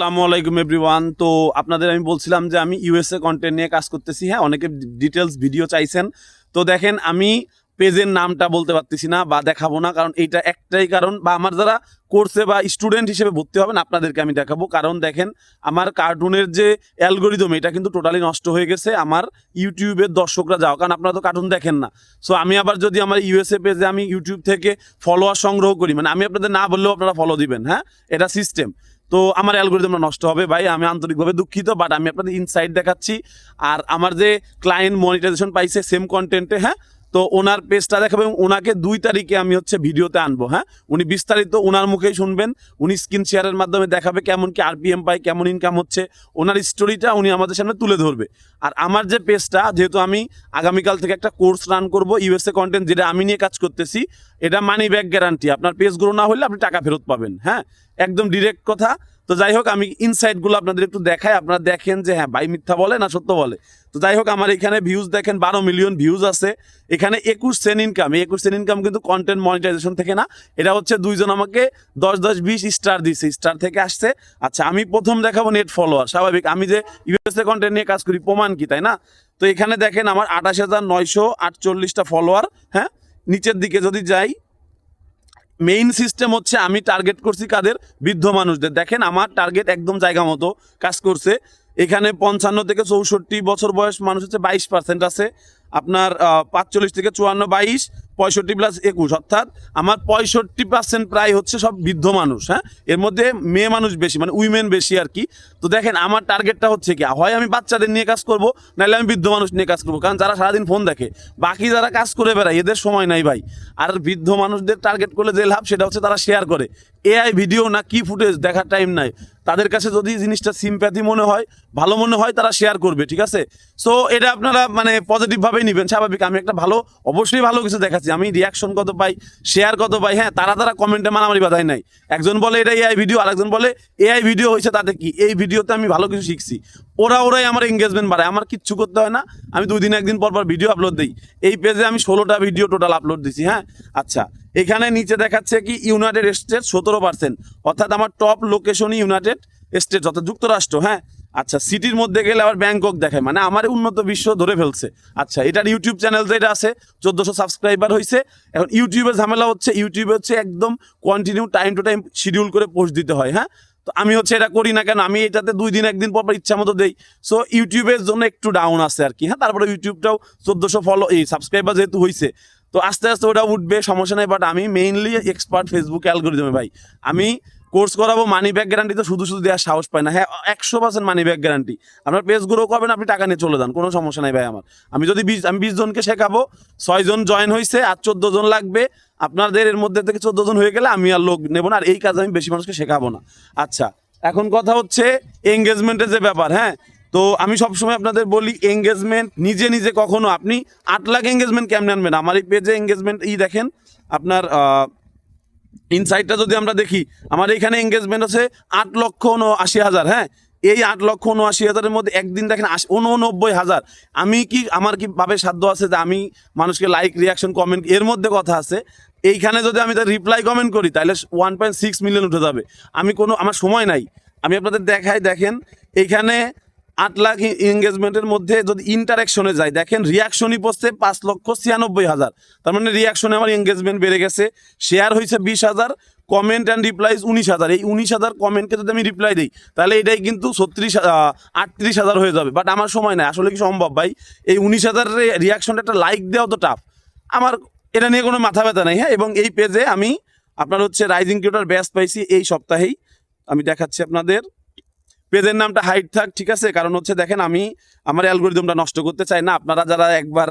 আসসালামু আলাইকুম এভরিওয়ান। তো আপনাদের আমি বলছিলাম যে আমি ইউএসএ কন্টেন্ট নিয়ে কাজ করতেছি। হ্যাঁ অনেকে ডিটেলস ভিডিও চাইছেন। তো দেখেন, আমি পেজের নামটা বলতে পারতেছি না বা দেখাবো না, কারণ এইটা একটাই কারণ। বা আমার যারা কোর্সে বা স্টুডেন্ট হিসেবে ভর্তি হবেন, আপনাদেরকে আমি দেখাবো। কারণ দেখেন, আমার কার্টুনের যে অ্যালগোরিদম এটা কিন্তু টোটালি নষ্ট হয়ে গেছে আমার ইউটিউবের দর্শকরা যাও। কারণ আপনারা তো কার্টুন দেখেন না। সো আমি আবার যদি আমার ইউএসএ পেজে আমি ইউটিউব থেকে ফলোয়ার সংগ্রহ করি মানে আমি আপনাদের না বললেও আপনারা ফলো দিবেন হ্যাঁ? এটা সিস্টেম তো আমার অ্যালগোরিদমটা নষ্ট হবে ভাই, আমি আন্তরিকভাবে দুঃখিত বাট আমি আপনাদের ইনসাইট দেখাচ্ছি। আর আমার যে ক্লায়েন্ট মনিটাইজেশন পাইছে সেম কন্টেন্টে হ্যাঁ তো ওনার পেজটা দেখাবো এবং ওনাকে দুই তারিখে আমি হচ্ছে ভিডিওতে আনব হ্যাঁ? উনি বিস্তারিত ওনার মুখেই শুনবেন, উনি স্ক্রিন শেয়ারের মাধ্যমে দেখাবে কেমন কি আরপিএম পায়, কেমন ইনকাম হচ্ছে, ওনার স্টোরিটা উনি আমাদের সামনে তুলে ধরবে। আর আমার যে পেজটা যেহেতু আমি আগামীকাল থেকে একটা কোর্স রান করব ইউএসএ কন্টেন্ট যেটা আমি নিয়ে কাজ করতেছি, এটা মানি ব্যাক গ্যারান্টি আপনার পেজ গ্রো না হলে আপনি টাকা ফেরত পাবেন হ্যাঁ? একদম ডিরেক্ট কথা। তো যাই হোক আমি ইনসাইটগুলো আপনাদের একটু দেখাই। আপনারা দেখেন যে হ্যাঁ ভাই মিথ্যা বলে না সত্য বলে? তো যাই হোক আমার এখানে ভিউজ দেখেন, বারো মিলিয়ন ভিউজ আছে। এখানে একুশ সেন ইনকাম এই একুশ সেন ইনকাম কিন্তু কন্টেন্ট মনিটাইজেশন থেকে না, এটা হচ্ছে দুইজন আমাকে দশ দশ, বিশ স্টার দিছে। স্টার থেকে আসছে। আচ্ছা আমি প্রথম দেখাবো নেট ফলোয়ার স্বাভাবিক, আমি যে ইউএসএ কন্টেন্ট নিয়ে কাজ করি, প্রমাণ কি, তাই না? তো এখানে দেখেন, আমার আঠাশ হাজার নয়শো আটচল্লিশটা ফলোয়ার হ্যাঁ? নিচের দিকে যদি যাই মেইন সিস্টেম হচ্ছে আমি টার্গেট করছি কাদের? বৃদ্ধ মানুষদের। দেখেন আমার টার্গেট একদম জায়গা মতো কাজ করছে। এখানে পঞ্চান্ন থেকে চৌষট্টি বছর বয়স মানুষ হচ্ছে বাইশ পার্সেন্ট আছে। আপনার পাঁচচল্লিশ থেকে চুয়ান্ন, বাইশ। পঁয়ষট্টি প্লাস একুশ, অর্থাৎ আমার পঁয়ষট্টি পার্সেন্ট প্রায় হচ্ছে সব বৃদ্ধ মানুষ হ্যাঁ? এর মধ্যে মেয়ে মানুষ বেশি মানে উইমেন বেশি আর কি। তো দেখেন, আমার টার্গেটটা হচ্ছে কি, হয় আমি বাচ্চাদের নিয়ে কাজ করব, নাহলে আমি বৃদ্ধ মানুষ নিয়ে কাজ করব, কারণ যারা সারাদিন ফোন দেখে, বাকি যারা কাজ করে বেড়ায়, এদের সময় নাই ভাই। আর বৃদ্ধ মানুষদের টার্গেট করলে যে লাভ, সেটা হচ্ছে তারা শেয়ার করে। এআই ভিডিও না কি ফুটেজ দেখার টাইম নাই। তাদের কাছে যদি জিনিসটা সিম্প্যাথি মনে হয়, ভালো মনে হয়, তারা শেয়ার করবে, ঠিক আছে? সো এটা আপনারা মানে পজিটিভভাবেই নেবেন, স্বাভাবিক। আমি একটা ভালো, অবশ্যই ভালো কিছু দেখাচ্ছি। আমি রিয়াকশন কত পাই শেয়ার কত পাই হ্যাঁ তারা তারা কমেন্টে মারামারি বাধাই নাই। একজন বলে এটা এআই ভিডিও আরেকজন বলে এআই ভিডিও হয়েছে তাতে কি? এই ভিডিওতে আমি ভালো কিছু শিখছি। ওরা ওরাই আমার এঙ্গেজমেন্ট বাড়ায়। আমার কিচ্ছু করতে হয় না। আমি দুই দিন, একদিন পর পর ভিডিও আপলোড দিই। এই পেজে আমি ষোলোটা ভিডিও টোটাল আপলোড দিছি হ্যাঁ? আচ্ছা। এখানে নিচে দেখাচ্ছে কি ইউনাইটেড স্টেটস সতেরো পার্সেন্ট অর্থাৎ আমার টপ লোকেশনই ইউনাইটেড স্টেট অর্থাৎ যুক্তরাষ্ট্র হ্যাঁ? আচ্ছা সিটির মধ্যে গেলে আবার ব্যাংকক দেখায় মানে আমার উন্নত বিশ্ব ধরে ফেলছে। আচ্ছা এটার ইউটিউব চ্যানেল যেটা আছে, চোদ্দোশো সাবস্ক্রাইবার হয়েছে এখন ইউটিউবে ঝামেলা হচ্ছে ইউটিউবে হচ্ছে একদম continue time to time schedule করে পোস্ট দিতে হয় হ্যাঁ? তো আমি হচ্ছে এটা করি না কেন, আমি এটাতে দুই দিন, একদিন পর ইচ্ছা মতো দেই। সো ইউটিউবের জন্য একটু ডাউন আছে আর কি হ্যাঁ? তারপরে ইউটিউবটাও চোদ্দোশো ফলো এই সাবস্ক্রাইবার যেহেতু হয়েছে তো আস্তে আস্তে ওটা উঠবে, সমস্যা নেই বাট আমি মেইনলি এক্সপার্ট ফেসবুক অ্যালগোরিদমে ভাই। আমি কোর্স করাবো মানি ব্যাক গ্যারান্টি তো শুধু শুধু দেওয়ার সাহস পায় না। হ্যাঁ একশো পার্সেন্ট মানি ব্যাক গ্যারান্টি আপনার পেজ গ্রো করবেন আপনি টাকা নিয়ে চলে যান, কোনো সমস্যা নাই ভাই আমার। আমি যদি বিশ, আমি বিশ জনকে শেখাবো, ছয় জন জয়েন হয়েছে আর চোদ্দ জন লাগবে, আপনাদের এর মধ্যে থেকে চোদ্দ জন হয়ে গেলে আমি আর লোক নেব না, আর এই কাজ আমি বেশি মানুষকে শেখাবো না। আচ্ছা এখন কথা হচ্ছে এঙ্গেজমেন্টের যে ব্যাপার হ্যাঁ? তো আমি সবসময় আপনাদের বলি এঙ্গেজমেন্ট নিজে নিজে কখনো আপনি আট লাখ এঙ্গেজমেন্ট কেমনে আনবেন? আমার এই পেজে এঙ্গেজমেন্ট ই দেখেন, আপনার ইনসাইটটা যদি আমরা দেখি, আমার এখানে এঙ্গেজমেন্ট আছে আট লক্ষ আশি হাজার হ্যাঁ? এই আট লক্ষ উনআশি হাজারের মধ্যে একদিন দেখেন উননব্বই হাজার। আমি কি, আমার কি ভাবে সাধ্য আছে যে আমি মানুষকে লাইক রিয়াকশন কমেন্ট এর মধ্যে কথা আছে? এইখানে যদি আমি তার রিপ্লাই কমেন্ট করি, তাহলে ওয়ান পয়েন্ট সিক্স মিলিয়ন উঠে যাবে। আমি কোনো, আমার সময় নাই। আমি আপনাদের দেখাই, দেখেন এইখানে আট লাখ এঙ্গেজমেন্টের মধ্যে যদি ইন্টারাকশনে যায়, দেখেন রিয়াকশনই পড়ছে পাঁচ লক্ষ ছিয়ানব্বই হাজার। তার মানে রিয়াকশনে আমার এঙ্গেজমেন্ট বেড়ে গেছে। শেয়ার হয়েছে বিশ হাজার কমেন্ট অ্যান্ড রিপ্লাইজ উনিশ হাজার। এই উনিশ হাজার কমেন্টকে যদি আমি রিপ্লাই দিই, তাহলে এটাই কিন্তু ছত্রিশ আটত্রিশ হাজার হয়ে যাবে। বাট আমার সময় নাই, আসলে কি সম্ভব ভাই? এই উনিশ হাজারের রিয়াকশনটা একটা লাইক দেওয়া তো টাফ আমার এটা নিয়ে কোনো মাথা ব্যথা নেই হ্যাঁ? এবং এই পেজে আমি আপনার হচ্ছে রাইজিং কিউটার ব্যাস পাইছি এই সপ্তাহেই। আমি দেখাচ্ছি আপনাদের। পেজের নামটা হাইট থাক, ঠিক আছে? কারণ হচ্ছে দেখেন আমি আমার অ্যালগোরিদমটা নষ্ট করতে চাই না। আপনারা যারা একবার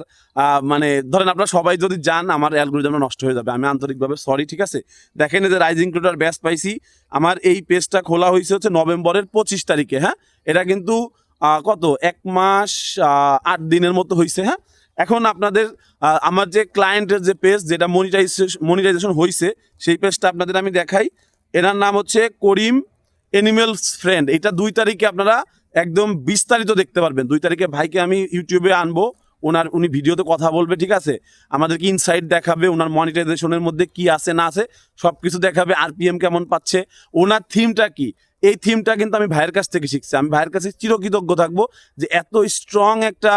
মানে ধরেন আপনারা সবাই যদি যান, আমার অ্যালগোরিদমটা নষ্ট হয়ে যাবে। আমি আন্তরিকভাবে সরি ঠিক আছে? দেখেন এই যে রাইজিং টুটার ব্যাস পাইছি। আমার এই পেজটা খোলা হয়েছে হচ্ছে নভেম্বরের পঁচিশ তারিখে হ্যাঁ? এটা কিন্তু কত? এক মাস আট দিনের মতো হয়েছে হ্যাঁ? এখন আপনাদের আমার যে ক্লায়েন্টের যে পেজ যেটা মনিটাইজেশন মনিটাইজেশন হয়েছে সেই পেজটা আপনাদের আমি দেখাই। এনার নাম হচ্ছে করিম এনিমেলস ফ্রেন্ড এটা দুই তারিখে আপনারা একদম বিস্তারিত দেখতে পারবেন। দুই তারিখে ভাইকে আমি ইউটিউবে আনব, ওনার, উনি ভিডিওতে কথা বলবে, ঠিক আছে? আমাদেরকে ইনসাইট দেখাবে, ওনার মনিটাইজেশনের মধ্যে কি আছে, না আছে সব কিছু দেখাবে আরপিএম কেমন পাচ্ছে, ওনার থিমটা কি? এই থিমটা কিন্তু আমি ভাইয়ের কাছ থেকে শিখছি। আমি ভাইয়ের কাছে চিরকৃতজ্ঞ থাকব যে এত স্ট্রং একটা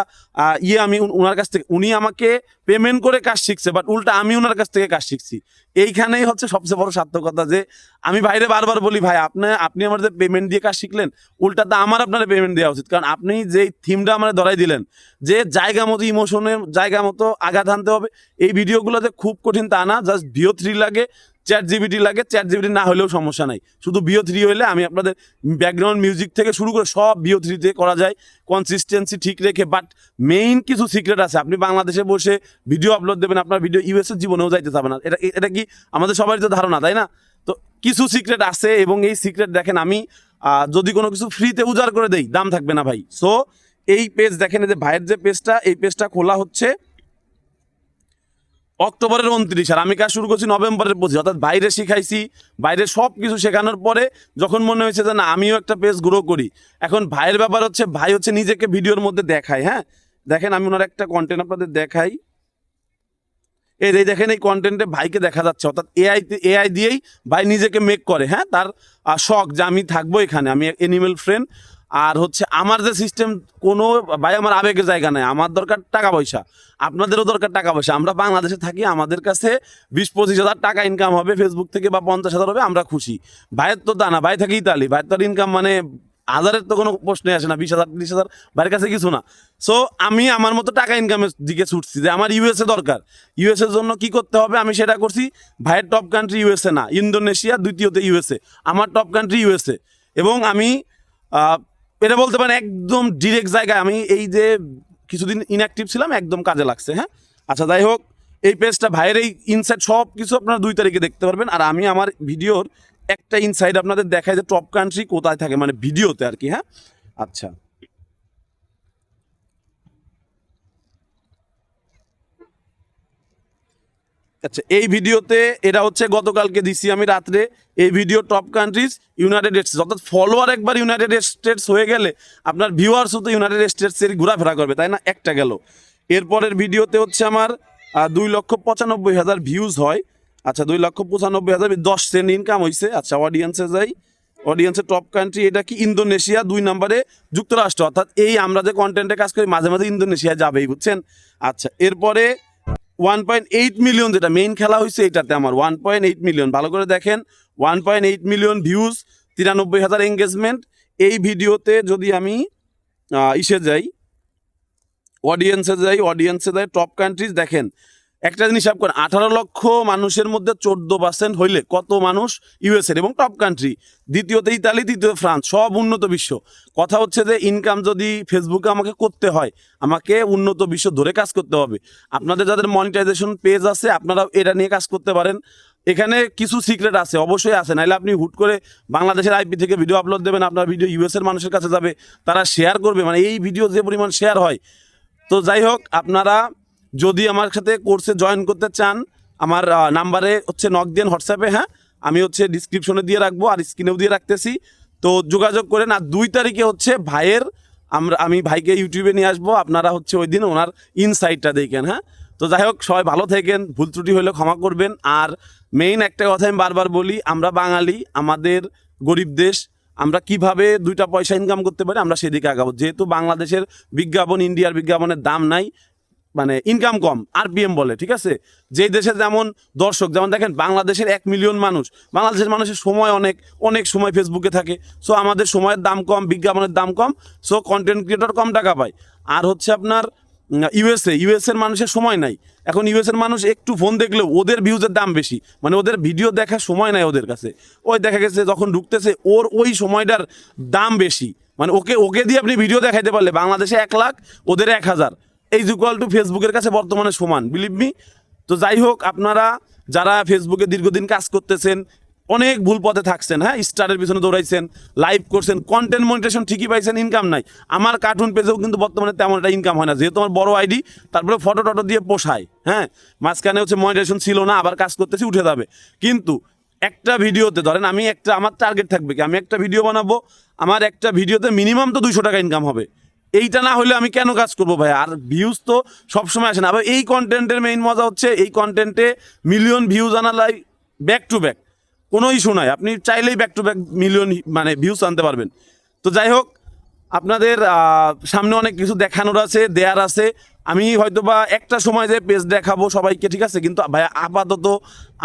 ইয়ে আমি ওনার কাছ থেকে উনি আমাকে পেমেন্ট করে কাজ শিখছে বাট উল্টা আমি ওনার কাছ থেকে কাজ শিখছি। এইখানেই হচ্ছে সবচেয়ে বড় সার্থকতা যে আমি বাইরে বারবার বলি, ভাই, আপনি আপনি আমার পেমেন্ট দিয়ে কাজ শিখলেন, উল্টা তো আমার আপনার পেমেন্ট দেওয়া উচিত। কারণ আপনি যে থিমটা আমার ধরাই দিলেন, যে জায়গা মতো ইমোশনের জায়গা মতো আঘাত আনতে হবে, এই ভিডিওগুলোতে খুব কঠিন তা না জাস্ট ভিও থ্রি লাগে চ্যাট জিবিটি লাগে চ্যাট জিবিটি না হলেও সমস্যা নাই। শুধু বিও থ্রি হলে আমি আপনাদের ব্যাকগ্রাউন্ড মিউজিক থেকে শুরু করে সব বিও থ্রিতে করা যায় কনসিস্টেন্সি ঠিক রেখে বাট মেইন কিছু সিক্রেট আছে। আপনি বাংলাদেশে বসে ভিডিও আপলোড দেবেন, আপনার ভিডিও ইউএসের জীবনেও যাইতে যাবে না। এটা এটা কি আমাদের সবারই তো ধারণা, তাই না? তো কিছু সিক্রেট আছে এবং এই সিক্রেট দেখেন আমি যদি কোনো কিছু ফ্রিতে উজাড় করে দেই, দাম থাকবে না ভাই। সো এই পেজ দেখেন, এই যে ভাইয়ের যে পেজটা এই পেজটা খোলা হচ্ছে অক্টোবরের উনত্রিশ, আর আমি কাজ শুরু করছি নভেম্বরের পঁচিশ, অর্থাৎ বাইরে শিখাইছি, বাইরে সব কিছু শেখানোর পরে যখন মনে হয়েছে যে না, আমিও একটা পেজ গ্রো করি, এখন ভাইয়ের ব্যাপার হচ্ছে ভাই হচ্ছে নিজেকে ভিডিওর মধ্যে দেখায় হ্যাঁ? দেখেন আমি ওনার একটা কন্টেন্ট আপনাদের দেখাই। এই এই দেখেন এই কন্টেন্টে ভাইকে দেখা যাচ্ছে, অর্থাৎ এআই এআই দিয়েই ভাই নিজেকে মেক করে হ্যাঁ? তার শখ যে আমি থাকব এখানে, আমি এনিমেল ফ্রেন্ড আর হচ্ছে আমার যে সিস্টেম কোনো ভাই আমার আবেগের জায়গা নেই। আমার দরকার টাকা পয়সা। আপনাদেরও দরকার টাকা পয়সা। আমরা বাংলাদেশে থাকি, আমাদের কাছে বিশ পঁচিশ হাজার টাকা ইনকাম হবে ফেসবুক থেকে বা পঞ্চাশ হাজার হবে, আমরা খুশি। ভাইয়ের তো তা না, ভাই থাকে ইতালি ভাইয়ের তো ইনকাম মানে হাজারের তো কোনো প্রশ্নে আসে না, বিশ হাজার, ত্রিশ হাজার, ভাইয়ের কাছে কিছু না। সো আমি আমার মতো টাকা ইনকামের দিকে ছুটছি যে আমার ইউএসএ দরকার। ইউএসএর জন্য কি করতে হবে? আমি সেটা করছি, ভাইয়ের টপ কান্ট্রি ইউএসএ না, ইন্দোনেশিয়া, দ্বিতীয়তে ইউএসএ আমার টপ কান্ট্রি ইউএসএ এবং আমি এটা বলতে পারেন একদম ডিরেক্ট জায়গায় আমি এই যে কিছুদিন ইনঅ্যাক্টিভ ছিলাম, একদম কাজে লাগছে হ্যাঁ? আচ্ছা যাই হোক, এই পেজটা ভাইয়ের এই ইনসাইড সব কিছু আপনারা দুই তারিখে দেখতে পারবেন। আর আমি আমার ভিডিওর একটা ইনসাইড আপনাদের দেখায় যে টপ কান্ট্রি কোথায় থাকে মানে ভিডিওতে আর কি হ্যাঁ? আচ্ছা। আচ্ছা এই ভিডিওতে এটা হচ্ছে গতকালকে দিছি আমি রাত্রে। এই video top countries United States অর্থাৎ ফলোয়ার একবার ইউনাইটেড স্টেটস হয়ে গেলে আপনার ভিউয়ার্সও তো ইউনাইটেড স্টেটসের ঘোরাফেরা করবে, তাই না? একটা গেল। এরপরের ভিডিওতে হচ্ছে আমার দুই লক্ষ পঁচানব্বই হাজার ভিউজ হয়। আচ্ছা দুই লক্ষ পঁচানব্বই হাজার দশ সেন্ট ইনকাম হয়েছে আচ্ছা অডিয়েন্সে যাই। অডিয়েন্সের টপ কান্ট্রি এটা কি ইন্দোনেশিয়া? দুই নম্বরে যুক্তরাষ্ট্র। অর্থাৎ এই আমরা যে কন্টেন্টে কাজ করি, মাঝে মাঝে ইন্দোনেশিয়া যাবেই, বুঝছেন? আচ্ছা এরপরে ওয়ান পয়েন্ট এইট মিলিয়ন যেটা মেইন খেলা হয়েছে এটাতে আমার ওয়ান পয়েন্ট এইট মিলিয়ন ভালো করে দেখেন one point eight million views তিরানব্বই হাজার এঙ্গেজমেন্ট এই ভিডিওতে যদি আমি ইসে যাই অডিয়েন্সে যাই অডিয়েন্সে যাই টপ কান্ট্রিজ দেখেন একটা জিনিস হিসাব করেন, আঠারো লক্ষ মানুষের মধ্যে চোদ্দ পার্সেন্ট হইলে কত মানুষ ইউএসএর এবং টপ কান্ট্রি দ্বিতীয়তে ইতালি তৃতীয় ফ্রান্স সব উন্নত বিশ্ব। কথা হচ্ছে যে ইনকাম যদি ফেসবুকে আমাকে করতে হয়, আমাকে উন্নত বিশ্ব ধরে কাজ করতে হবে। আপনাদের যাদের মনিটাইজেশন পেজ আছে, আপনারাও এটা নিয়ে কাজ করতে পারেন। এখানে কিছু সিক্রেট আছে, অবশ্যই আছে। নাহলে আপনি হুট করে বাংলাদেশের আইপি থেকে ভিডিও আপলোড দেবেন, আপনার ভিডিও ইউএসের মানুষের কাছে যাবে, তারা শেয়ার করবে। মানে এই ভিডিও যে পরিমাণ শেয়ার হয়। তো যাই হোক, আপনারা যদি আমার সাথে কোর্সে জয়েন করতে চান, আমার নাম্বারে হচ্ছে নক দেন হোয়াটসঅ্যাপে হ্যাঁ? আমি হচ্ছে ডিসক্রিপশনে দিয়ে রাখব আর স্ক্রিনেও দিয়ে রাখতেছি। তো যোগাযোগ করেন আর দুই তারিখে হচ্ছে ভাইয়ের, আমরা, আমি ভাইকে ইউটিউবে নিয়ে আসব, আপনারা হচ্ছে ওই দিন ওনার ইনসাইটটা দেখেন হ্যাঁ? তো যাই হোক, সবাই ভালো থাকেন, ভুল ত্রুটি হলে ক্ষমা করবেন। আর মেইন একটা কথা আমি বারবার বলি, আমরা বাঙালি, আমাদের গরিব দেশ, আমরা কীভাবে দুইটা পয়সা ইনকাম করতে পারি, আমরা সেদিকে আগাবো। যেহেতু বাংলাদেশের বিজ্ঞাপন ইন্ডিয়ার বিজ্ঞাপনের দাম নাই মানে ইনকাম কম আরপিএম বলে, ঠিক আছে? যেই দেশে যেমন দর্শক, যেমন দেখেন বাংলাদেশের এক মিলিয়ন মানুষ, বাংলাদেশের মানুষের সময় অনেক অনেক সময় ফেসবুকে থাকে। সো আমাদের সময়ের দাম কম, বিজ্ঞাপনের দাম কম সো কন্টেন্ট ক্রিয়েটর কম টাকা পায়। আর হচ্ছে আপনার ইউএসএ ইউএসএর মানুষের সময় নাই। এখন ইউএসএর মানুষ একটু ফোন দেখলেও ওদের ভিউজের দাম বেশি। মানে ওদের ভিডিও দেখার সময় নাই ওদের কাছে। ওই দেখা গেছে যখন ঢুকতেছে, ওর ওই সময়টার দাম বেশি। মানে ওকে ওকে দিয়ে আপনি ভিডিও দেখাইতে পারলে, বাংলাদেশে এক লাখ, ওদের এক হাজার। এই ইকুয়াল টু ফেসবুকের কাছে বর্তমানে সমান বিলিভ মি তো যাই হোক, আপনারা যারা ফেসবুকে দীর্ঘদিন কাজ করতেছেন, অনেক ভুল পথে থাকছেন হ্যাঁ? স্টারের পিছনে দৌড়াইছেন লাইভ করছেন কন্টেন্ট মনিটেশন ঠিকই পাইছেন ইনকাম নাই। আমার কার্টুন পেজেও কিন্তু বর্তমানে তেমন একটা ইনকাম হয় না। যেহেতু আমার বড় আইডি তারপরে ফটো টটো দিয়ে পোষায় হ্যাঁ? মাঝখানে হচ্ছে মনিটেশন ছিল না, আবার কাজ করতেছি, উঠে যাবে। কিন্তু একটা ভিডিওতে, ধরেন আমি একটা, আমার টার্গেট থাকবে কি? আমি একটা ভিডিও বানাবো, আমার একটা ভিডিওতে মিনিমাম তো দুইশো টাকা ইনকাম হবে। এইটা না হলে আমি কেন কাজ করব ভাই? আর ভিউজ তো সবসময় আসে না। আবার এই কন্টেন্টের মেইন মজা হচ্ছে, এই কন্টেন্টে মিলিয়ন ভিউজ আনা লাই ব্যাক টু ব্যাক কোনো ইস্যু নাই। আপনি চাইলেই ব্যাক টু ব্যাক মিলিয়ন মানে ভিউজ আনতে পারবেন। তো যাই হোক, আপনাদের সামনে অনেক কিছু দেখানোর আছে, দেয়ার আছে। আমি হয়তো বা একটা সময় যে পেজ দেখাবো সবাইকে, ঠিক আছে? কিন্তু ভাই আপাতত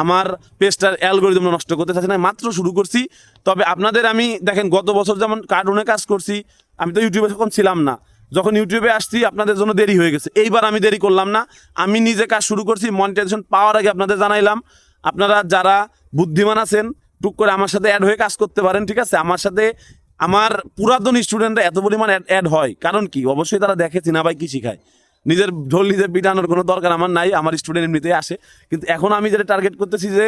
আমার পেজটার অ্যালগোরিদম নষ্ট করতে চাচ্ছি না। মাত্র শুরু করছি। তবে আপনাদের আমি, দেখেন, গত বছর যেমন কার্টুনে কাজ করছি আমি তো ইউটিউবে তখন ছিলাম না। যখন ইউটিউবে আসছি, আপনাদের জন্য দেরি হয়ে গেছে। এইবার আমি দেরি করলাম না। আমি নিজে কাজ শুরু করছি মনিটাইজেশন পাওয়ার আগে আপনাদের জানাইলাম। আপনারা যারা বুদ্ধিমান আছেন, টুক করে আমার সাথে অ্যাড হয়ে কাজ করতে পারেন, ঠিক আছে? আমার সাথে, আমার পুরাতন স্টুডেন্টরা এত পরিমাণ অ্যাড হয়। কারণ কি? অবশ্যই তারা দেখে, চিনা ভাই কি শিখায়? নিজের ঢোল নিজে পিটানোর কোনো দরকার আমার নাই, আমার স্টুডেন্ট এমনিতেই আসে। কিন্তু এখন আমি যেটা টার্গেট করতেছি যে,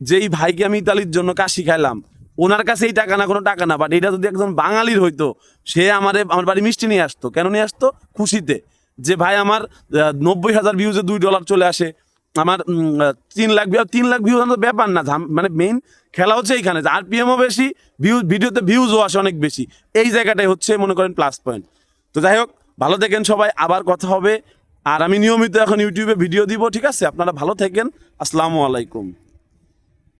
যেই ভাইকে আমি ইতালির জন্য কাজ শিখাইলাম ওনার কাছে এই টাকা না, কোনো টাকা না বাট এটা যদি একজন বাঙালির হইতো, সে আমারে, আমার বাড়ি মিষ্টি নিয়ে আসতো। কেন নিয়ে আসতো? খুশিতে। যে ভাই আমার নব্বই হাজার ভিউজে দুই ডলার চলে আসে। আমার তিন লাখ ভিউ তিন লাখ ভিউ ব্যাপার না মানে মেইন খেলা হচ্ছে এইখানে। আর পিএমও বেশি ভিউ ভিডিওতে ভিউজও আসে অনেক বেশি। এই জায়গাটাই হচ্ছে, মনে করেন প্লাস পয়েন্ট তো যাই হোক, ভালো থাকেন সবাই, আবার কথা হবে। আর আমি নিয়মিত এখন ইউটিউবে ভিডিও দিব, ঠিক আছে? আপনারা ভালো থাকেন। আসসালামু আলাইকুম।